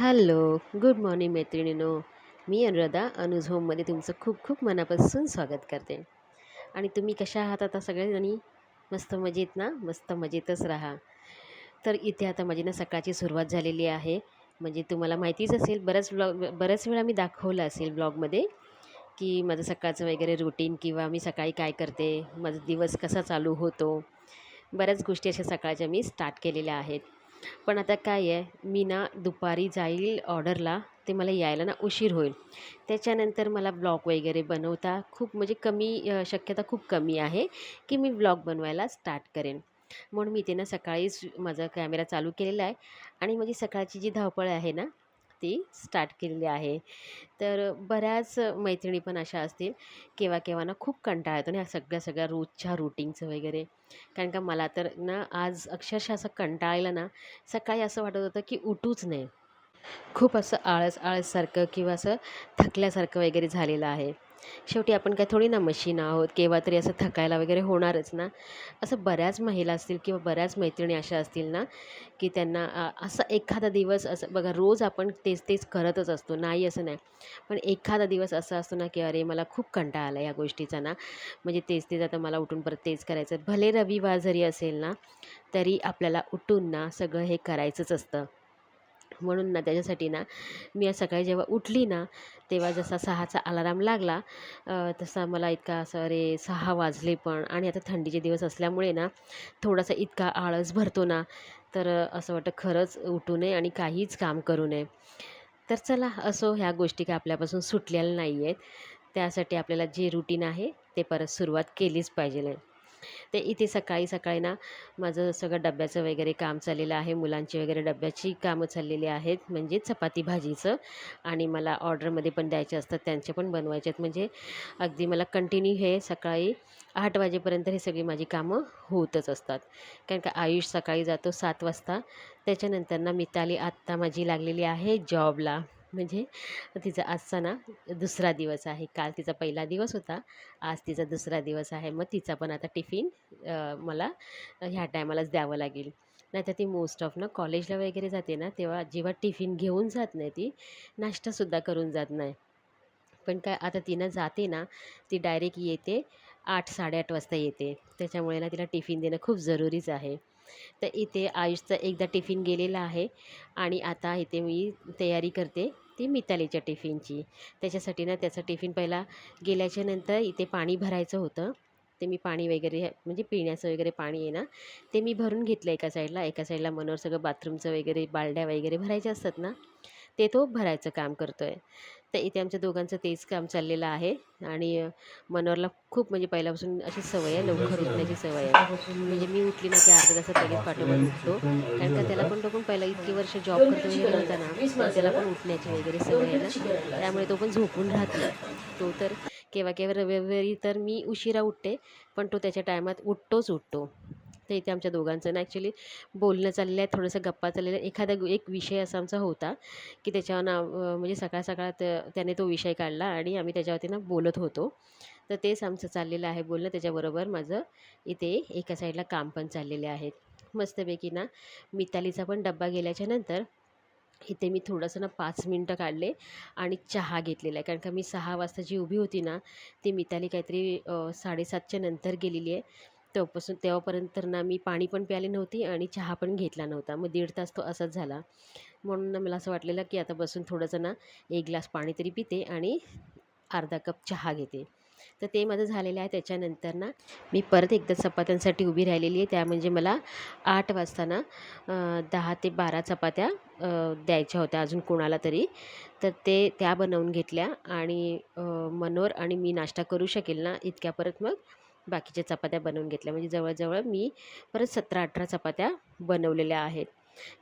Hello good morning मैत्रिणीनो. मी अनुराधा अनुज होममध्ये तुमचं खूप खूप मनापासून स्वागत करते. आणि तुम्ही कशा आहात आता सगळेजणी? मस्त मजेत ना? मस्त मजेतच राहा. तर इथे आता माझी ना सकाळची सुरुवात झालेली आहे. म्हणजे तुम्हाला माहितीच असेल बऱ्याच ब्लॉग बऱ्याच वेळा मी दाखवलं असेल ब्लॉगमध्ये की माझं सकाळचं वगैरे रुटीन किंवा मी सकाळी काय करते माझा दिवस कसा चालू होतो. बऱ्याच गोष्टी अशा सकाळच्या मी स्टार्ट केलेल्या आहेत. पण आता काय आहे मी ना दुपारी जाईल ऑर्डरला ते मला यायला ना उशीर होईल. त्याच्यानंतर मला ब्लॉग वगैरे बनवता खूप म्हणजे कमी शक्यता खूप कमी आहे की मी ब्लॉग बनवायला स्टार्ट करेन. म्हणून मी ते ना सकाळीच माझा कॅमेरा चालू केलेला आहे आणि माझी सकाळची जी धावपळ आहे ना ती स्टार्ट केलेली आहे. तर बऱ्याच मैत्रिणी पण अशा असतील केव्हा केव्हा ना खूप कंटाळा येतो ना ह्या सगळ्या सगळ्या रोजच्या रुटीनचं वगैरे. कारण का मला तर ना आज अक्षरशः असं कंटाळलं ना सकाळी असं वाटत होतं की उठूच नाही. खूप असं आळस आळससारखं किंवा असं थकल्यासारखं वगैरे झालेलं आहे. शेवटी आपण काय थोडी ना मशीन आहोत केव्हा तरी असं थकायला वगैरे होणारच ना. असं बऱ्याच महिला असतील किंवा बऱ्याच मैत्रिणी अशा असतील ना की त्यांना असं असा एखादा दिवस असं बघा रोज आपण तेच तेच करतच असतो नाही असं नाही. पण एखादा दिवस असा असतो ना की अरे मला खूप कंटाळा आला या गोष्टीचा ना. म्हणजे तेच तेच आता मला उठून परत तेच करायचं भले रविवार जरी असेल ना तरी आपल्याला उठून ना सगळं हे करायचंच असतं. म्हणून ना त्याच्यासाठी ना मी आज सकाळी जेव्हा उठली ना तेव्हा जसा सहाचा अलाराम लागला तसा मला इतका असं अरे सहा वाजले पण आणि आता थंडीचे दिवस असल्यामुळे ना थोडासा इतका आळस भरतो ना तर असं वाटतं खरंच उठू नये आणि काहीच काम करू नये. तर चला असो ह्या गोष्टी काय आपल्यापासून सुटलेल्या नाही आहेत त्यासाठी आपल्याला जे रुटीन आहे ते परत सुरुवात केलीच पाहिजे. ते इथे सकाळी सकाळी ना माझं सगळं डब्याचं वगैरे काम चाललेलं आहे. मुलांची वगैरे डब्याची कामं चाललेली आहेत म्हणजे चपाती भाजीचं. आणि मला ऑर्डरमध्ये पण द्यायचे असतात त्यांचे पण बनवायचे आहेत. म्हणजे अगदी मला कंटिन्यू हे सकाळी आठ वाजेपर्यंत हे सगळी माझी कामं होतच असतात. कारण का आयुष सकाळी जातो सात वाजता. त्याच्यानंतर ना मिताली आत्ता माझी लागलेली आहे जॉबला. म्हणजे तिचा आजचा ना दुसरा दिवस आहे. काल तिचा पहिला दिवस होता. आज तिचा दुसरा दिवस आहे. मग तिचा पण आता टिफिन मला ह्या टायमालाच द्यावं लागेल. नाहीतर ती मोस्ट ऑफ ना कॉलेजला वगैरे जाते ना तेव्हा जेव्हा टिफिन घेऊन जात नाही ती नाश्तासुद्धा करून जात नाही. पण काय आता तिनं जाते ना ती डायरेक्ट येते आठ साडेआठ वाजता येते. त्याच्यामुळे ना तिला टिफिन देणं खूप जरुरीच आहे. तर इथे आयुषचा एकदा टिफिन गेलेला आहे आणि आता इथे मी तयारी करते ती मितालीच्या टिफिनची. त्याच्यासाठी ना त्याचा टिफिन पहिला गेल्याच्यानंतर इथे पाणी भरायचं होतं. ते मी पाणी वगैरे म्हणजे पिण्याचं वगैरे पाणी आहे ना ते मी भरून घेतलं एका साईडला. एका साईडला मनोहर सगळं बाथरूमचं वगैरे बालड्या वगैरे भरायच्या असतात ना ते तो भरायचं काम करतो आहे तर इथे आमच्या दोघांचं तेच काम चाललेलं आहे. आणि मनोहरला खूप म्हणजे पहिल्यापासून अशी सवय आहे लवकर उठण्याची सवय आहे. म्हणजे मी उठली ना की अर्धा तासात लगेच पाठोपाठ उठतो. कारण का त्याला पण तो पण पहिला इतकी वर्ष जॉब करतो वगैरे ना त्याला पण उठण्याची वगैरे सवय आहे ना. त्यामुळे तो पण झोपून राहत. तो तर केव्हा केव्हा रविवारी तर मी उशिरा उठते पण तो त्याच्या टायमात उठतोच उठतो. तर इथे आमच्या दोघांचं ना ॲक्च्युली बोलणं चाललं आहे थोडंसं गप्पा चाललेलं आहे एखादा एक विषय असा आमचा होता की त्याच्यावर ना म्हणजे सकाळ सकाळ त्याने तो विषय काढला आणि आम्ही त्याच्यावरती ना बोलत होतो. तर तेच आमचं चाललेलं आहे बोलणं. त्याच्याबरोबर माझं इथे एका साईडला काम पण चाललेले आहेत मस्तपैकी ना मितालीचा पण डब्बा गेल्याच्यानंतर इथे मी थोडंसं ना पाच मिनटं काढले आणि चहा घेतलेला आहे. कारण का मी सहा वाजता जी उभी होती ना ती मिताली काहीतरी साडेसातच्या नंतर गेलेली आहे. तेव्हापासून तेव्हापर्यंत तर ना मी पाणी पण प्यायली नव्हती आणि चहा पण घेतला नव्हता. मग दीड तास तो असाच झाला. म्हणून ना मला असं वाटलेलं की आता बसून थोडंसं ना एक ग्लास पाणी तरी पिते आणि अर्धा कप चहा घेते. तर ते माझं झालेलं आहे. त्याच्यानंतर ना मी परत एकदा चपात्यांसाठी उभी राहिलेली आहे. त्या म्हणजे मला आठ वाजता ना दहा ते बारा चपात्या द्यायच्या होत्या. अजून कोणाला तरी. तर ते त्या बनवून घेतल्या आणि मनोर मनोहर आणि मी नाश्ता करू शकेल ना इतक्या परत मग बाकीच्या चपात्या बनवून घेतल्या. म्हणजे जवळजवळ मी परत सतरा अठरा चपात्या बनवलेल्या आहेत.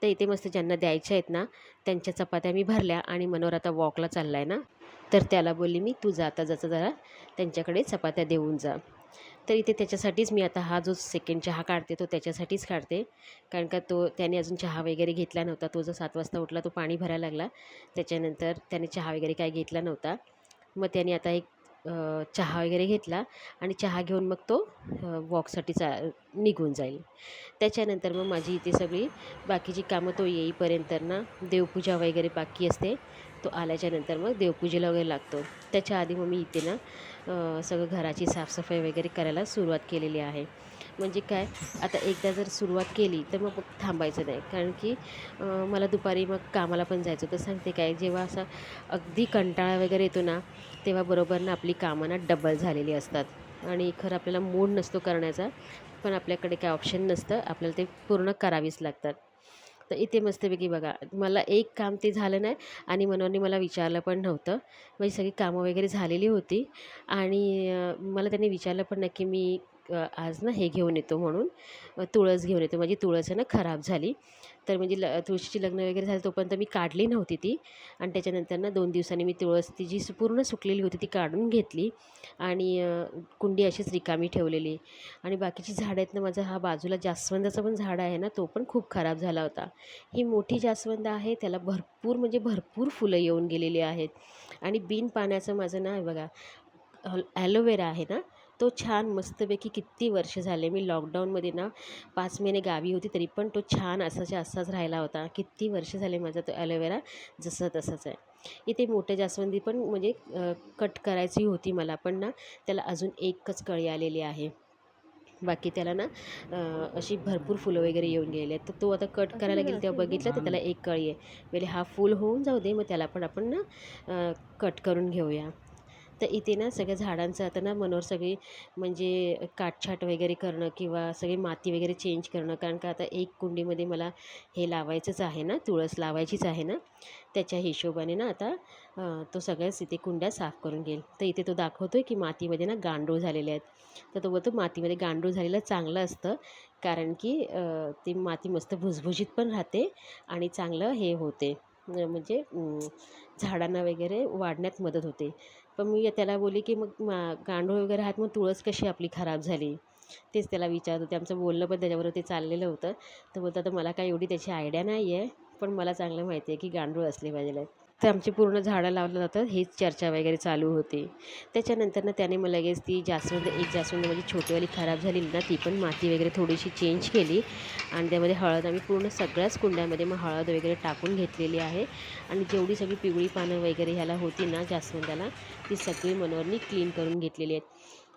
तर इथे मस्त ज्यांना द्यायच्या आहेत ना त्यांच्या चपात्या मी भरल्या आणि मनोहर आता वॉकला चालला आहे ना तर त्याला बोलली मी तू जाता जाता जरा त्यांच्याकडे चपात्या देऊन जा. तर इथे त्याच्यासाठीच मी आता हा जो सेकंड चहा काढते तो त्याच्यासाठीच काढते. कारण का तो त्याने अजून चहा वगैरे घेतला नव्हता. तो जो सात वाजता उठला तो पाणी भरायला लागला. त्याच्यानंतर त्याने चहा वगैरे काय घेतला नव्हता. मग त्याने आता एक चहा वगैरे घेतला आणि चहा घेऊन मग तो वॉकसाठी चा निघून जाईल. त्याच्यानंतर मग माझी इथे सगळी बाकीची कामं तो येईपर्यंत ना देवपूजा वगैरे बाकी असते तो आल्याच्यानंतर मग देवपूजेला वगैरे लागतो. त्याच्या आधी मग मी इथे ना सगळं घराची साफसफाई वगैरे करायला सुरुवात केलेली आहे. म्हणजे काय आता एकदा जर सुरुवात केली तर मग थांबायचं नाही. कारण की मला दुपारी मग कामाला पण जायचं तर सांगते काय जेव्हा असा अगदी कंटाळा वगैरे येतो ना तेव्हा बरोबर ना आपली कामं ना डबल झालेली असतात. आणि खरं आपल्याला मूड नसतो करण्याचा पण आपल्याकडे काय ऑप्शन नसतं. आपल्याला ते पूर्ण करावीच लागतात. तर इथे मस्तपैकी बघा मला एक काम ते झालं नाही आणि मनोहरने मला विचारलं पण नव्हतं. म्हणजे सगळी कामं वगैरे झालेली होती. आणि मला त्यांनी विचारलं पण नाही की मी आज ना हे घेऊन येतो म्हणून तुळस घेऊन येतो. माझी तुळस आहे ना खराब झाली. तर म्हणजे ल तुळशीची लग्न वगैरे झालं तोपर्यंत मी काढली नव्हती ती. आणि त्याच्यानंतर ना दोन दिवसांनी मी तुळस ती जी पूर्ण सुकलेली होती ती काढून घेतली. आणि कुंडी अशीच रिकामी ठेवलेली. आणि बाकीची झाडं आहेत ना माझा हा बाजूला जास्वंदाचं पण झाड आहे ना तो पण खूप खराब झाला होता. ही मोठी जास्वंद आहे त्याला भरपूर म्हणजे भरपूर फुलं येऊन गेलेली आहेत. आणि बिन पाण्याचं माझं ना बघा ॲलोवेरा आहे ना तो छान मस्तपैकी किती वर्ष झाले. मी लॉकडाऊनमध्ये ना पाच महिने गावी होती तरी पण तो छान असाच्या असाच राहिला होता. किती वर्ष झाले माझा तो ॲलोवेरा जसं तसंच आहे. इथे मोठ्या जास्वंदी पण म्हणजे कट करायची होती मला पण ना त्याला अजून एकच कळी आलेली आहे. बाकी त्याला ना अशी भरपूर फुलं वगैरे येऊन गेलेली आहेत. तर तो आता कट करायला गेला तेव्हा बघितलं तर त्याला एक कळी आहे. म्हणजे हा फुल होऊन जाऊ दे मग त्याला पण आपण ना कट करून घेऊया. तर इथे ना सगळ्या झाडांचं आता ना मनोर सगळी म्हणजे काटछाट वगैरे करणं किंवा सगळी माती वगैरे चेंज करणं कारण का आता एक कुंडीमध्ये मला हे लावायचंच आहे ना तुळस लावायचीच आहे ना त्याच्या हिशोबाने ना आता तो सगळ्याच इथे कुंड्या साफ करून घेईल. तर इथे तो दाखवतो आहे की मातीमध्ये ना गांडूळ झालेले आहेत. तर तो बोलतो मातीमध्ये गांडूळ झालेलं चांगलं असतं कारण की ती माती मस्त भुसभुशीत पण राहते आणि चांगलं हे होते. म्हणजे झाडांना वगैरे वाढण्यात मदत होते. पण मी त्याला बोलली की मग मा गांडूळ वगैरे आहात मग तुळस कशी आपली खराब झाली? तेच त्याला विचारत होते. आमचं बोलणं पण त्याच्याबरोबर ते चाललेलं होतं. तर बोलतात आता मला काय एवढी त्याची आयडिया नाही आहे पण मला चांगलं माहिती आहे की गांडूळ असले पाहिजे. तर आमची पूर्ण झाडं लावलं जातं हीच चर्चा वगैरे चालू होती. त्याच्यानंतर ना त्याने मग लगेच ती जास्वंद एक जास्वंद म्हणजे छोटीवाली खराब झालेली ना ती पण माती वगैरे थोडीशी चेंज केली. आणि त्यामध्ये हळद आम्ही पूर्ण सगळ्याच कुंड्यामध्ये मग हळद वगैरे टाकून घेतलेली आहे. आणि जेवढी सगळी पिवळी पानं वगैरे ह्याला होती ना जास्वंदाला ती सगळी मनोहरनी क्लीन करून घेतलेली आहेत.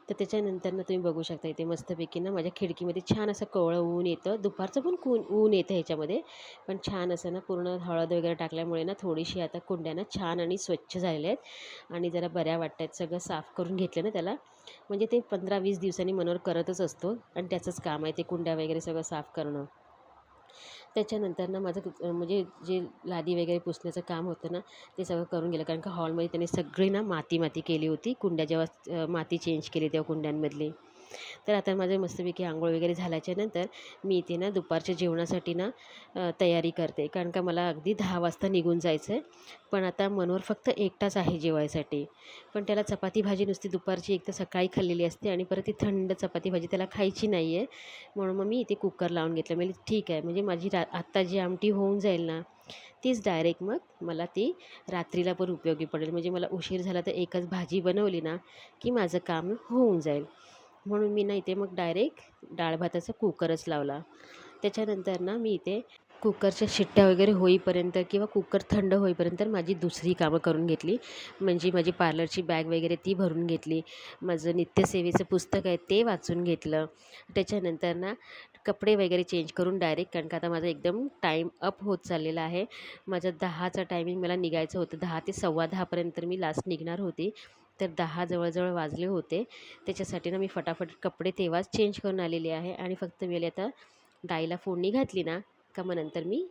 तर त्याच्यानंतर ना तुम्ही बघू शकता इथे मस्तपैकी ना माझ्या खिडकीमध्ये छान असं कवळं ऊन येतं. दुपारचं पण कून ऊन येतं ह्याच्यामध्ये. पण छान असं ना पूर्ण हळद वगैरे टाकल्यामुळे ना थोडीशी आता कुंड्या ना छान आणि स्वच्छ झालेल्या आहेत. आणि जरा बऱ्या वाटत आहेत सगळं साफ करून घेतलं ना त्याला. म्हणजे ते पंधरा वीस दिवसांनी मनोर करतच असतो. आणि त्याचंच काम आहे ते कुंड्या वगैरे सगळं साफ करणं. त्याच्यानंतर ना माझं म्हणजे जे लादी वगैरे पुसण्याचं काम होतं ना ते सगळं करून गेलं. कारण का हॉलमध्ये त्याने सगळी ना माती माती केली होती. कुंड्या जेव्हा माती चेंज केली तेव्हा कुंड्यांमधली. तर आता माझे मस्तपैकी आंघोळ वगैरे झाल्याच्यानंतर मी इथे ना दुपारच्या जेवणासाठी ना तयारी करते. कारण का मला अगदी दहा वाजता निघून जायचं आहे पण आता मनोहर फक्त एकटाच आहे जेवायसाठी. पण त्याला चपाती भाजी नुसती दुपारची एक तर सकाळी खाल्लेली असते आणि परत ती थंड चपाती भाजी त्याला खायची नाही आहे म्हणून मग मी इथे कुकर लावून घेतलं. म्हणजे ठीक आहे. म्हणजे माझी रा आत्ता जी आमटी होऊन जाईल ना तीच डायरेक्ट मग मला ती रात्रीला पण उपयोगी पडेल. म्हणजे मला उशीर झाला तर एकच भाजी बनवली ना की माझं काम होऊन जाईल. म्हणून मी ना इथे मग डायरेक्ट डाळ भाताचा कुकरच लावला. त्याच्यानंतर ना मी इथे कुकरच्या शिट्ट्या वगैरे होईपर्यंत किंवा कुकर थंड होईपर्यंत माझी दुसरी कामं करून घेतली. म्हणजे माझी पार्लरची बॅग वगैरे ती भरून घेतली. माझं नित्यसेवेचं पुस्तक आहे ते वाचून घेतलं. त्याच्यानंतर ना कपडे वगैरे चेंज करून डायरेक्ट कारण का आता माझा एकदम टाईम अप होत चाललेला आहे. माझं दहाचा टायमिंग मला निघायचं होतं. दहा ते सव्वा दहापर्यंत मी लास्ट निघणार होती. तर दहा जवळजवळ वाजले होते. त्याच्यासाठी ना मी फटाफट कपडे तेव्हाच चेंज करून आलेले आहे आणि फक्त मी आता डाळीला फोडणी घातली ना का मग नंतर मी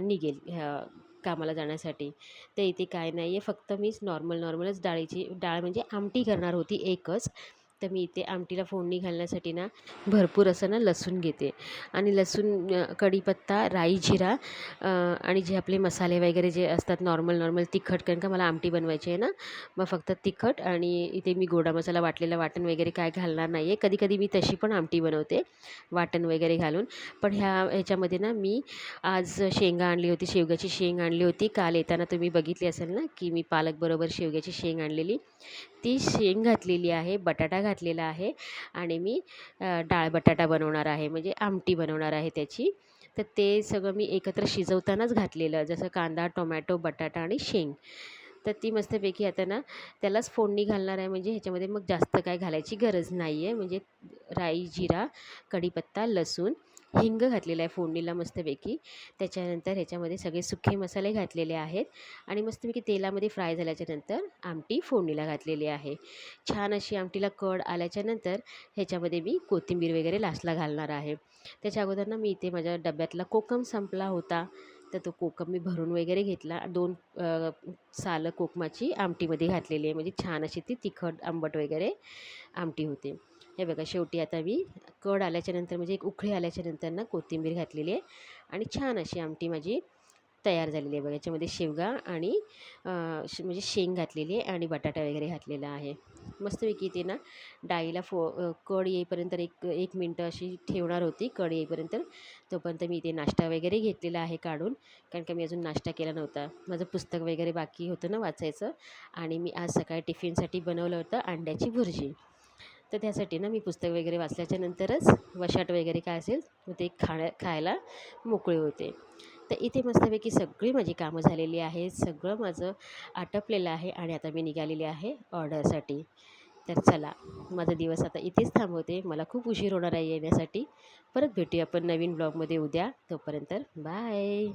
निघेल ह्या कामाला जाण्यासाठी. तर इथे काय नाही आहे फक्त मीच नॉर्मल नॉर्मलच डाळीची डाळ म्हणजे आमटी करणार होती एकच. तर मी इथे आमटीला फोडणी घालण्यासाठी ना भरपूर असं ना लसूण घेते. आणि लसूण कढीपत्ता राई जिरा आणि जे आपले मसाले वगैरे जे असतात नॉर्मल नॉर्मल तिखट कारण का मला आमटी बनवायची आहे ना मग फक्त तिखट आणि इथे मी गोडा मसाला वाटलेला वाटण वगैरे काय घालणार नाही आहे कधी कधी मी तशी पण आमटी बनवते वाटण वगैरे घालून. पण ह्या ह्याच्यामध्ये ना मी आज शेंगा आणली होती शेवग्याची शेंग आणली होती. काल येताना तुम्ही बघितली असेल ना की मी पालकबरोबर शेवग्याची शेंग आणलेली. ती शेंग घातलेली आहे बटाटा घातलेला आहे आणि मी डाळ बटाटा बनवणार आहे म्हणजे आमटी बनवणार आहे त्याची. तर ते सगळं मी एकत्र शिजवतानाच घातलेलं जसं कांदा टोमॅटो बटाटा आणि शेंग. तर ती मस्तपैकी आता ना त्यालाच फोडणी घालणार आहे म्हणजे ह्याच्यामध्ये मग जास्त काय घालायची गरज नाही आहे म्हणजे राई जिरा कढीपत्ता लसूण हिंग घातलेला आहे फोडणीला मस्तपैकी. त्याच्यानंतर ह्याच्यामध्ये सगळे सुखे मसाले घातलेले आहेत. आणि मस्तपैकी तेलामध्ये फ्राय झाल्याच्यानंतर आमटी फोडणीला घातलेली आहे. छान अशी आमटीला कड आल्याच्यानंतर ह्याच्यामध्ये मी कोथिंबीर वगैरे लास्टला घालणार आहे. त्याच्या अगोदर ना मी इथे माझ्या डब्यातला कोकम संपला होता. तर तो कोकम मी भरून वगैरे घेतला. दोन सालं कोकमाची आमटीमध्ये घातलेली आहे. म्हणजे छान अशी ती तिखट आंबट वगैरे आमटी होते. हे बघा शेवटी आता मी कड आल्याच्यानंतर म्हणजे एक उखळी आल्याच्यानंतर ना कोथिंबीर घातलेली आहे आणि छान अशी आमटी माझी तयार झालेली आहे बघा. याच्यामध्ये शेवगा आणि श- म्हणजे शेंग घातलेली आहे आणि बटाटा वगैरे घातलेला आहे. मस्तपैकी ते ना डाळीला फो कड येईपर्यंत एक एक मिनटं अशी ठेवणार होती. कड येईपर्यंत तोपर्यंत मी इथे नाश्ता वगैरे घेतलेला आहे काढून कारण का मी अजून नाश्ता केला नव्हता. माझं पुस्तक वगैरे बाकी होतं ना वाचायचं आणि मी आज सकाळी टिफिनसाठी बनवलं होतं अंड्याची भुर्जी. तर त्यासाठी ना मी पुस्तक वगैरे वाचल्याच्या नंतरच वशाट वगैरे काय असेल मग ते खाण्या खायला मोकळे होते. तर इथे मस्तपैकी सगळी माझी कामं झालेली आहेत सगळं माझं आटपलेलं आहे आणि आता मी निघालेली आहे ऑर्डरसाठी. तर चला माझा दिवस आता इथेच थांबवते. मला खूप उशीर होणार आहे येण्यासाठी. परत भेटूया आपण नवीन ब्लॉगमध्ये उद्या. तोपर्यंत बाय.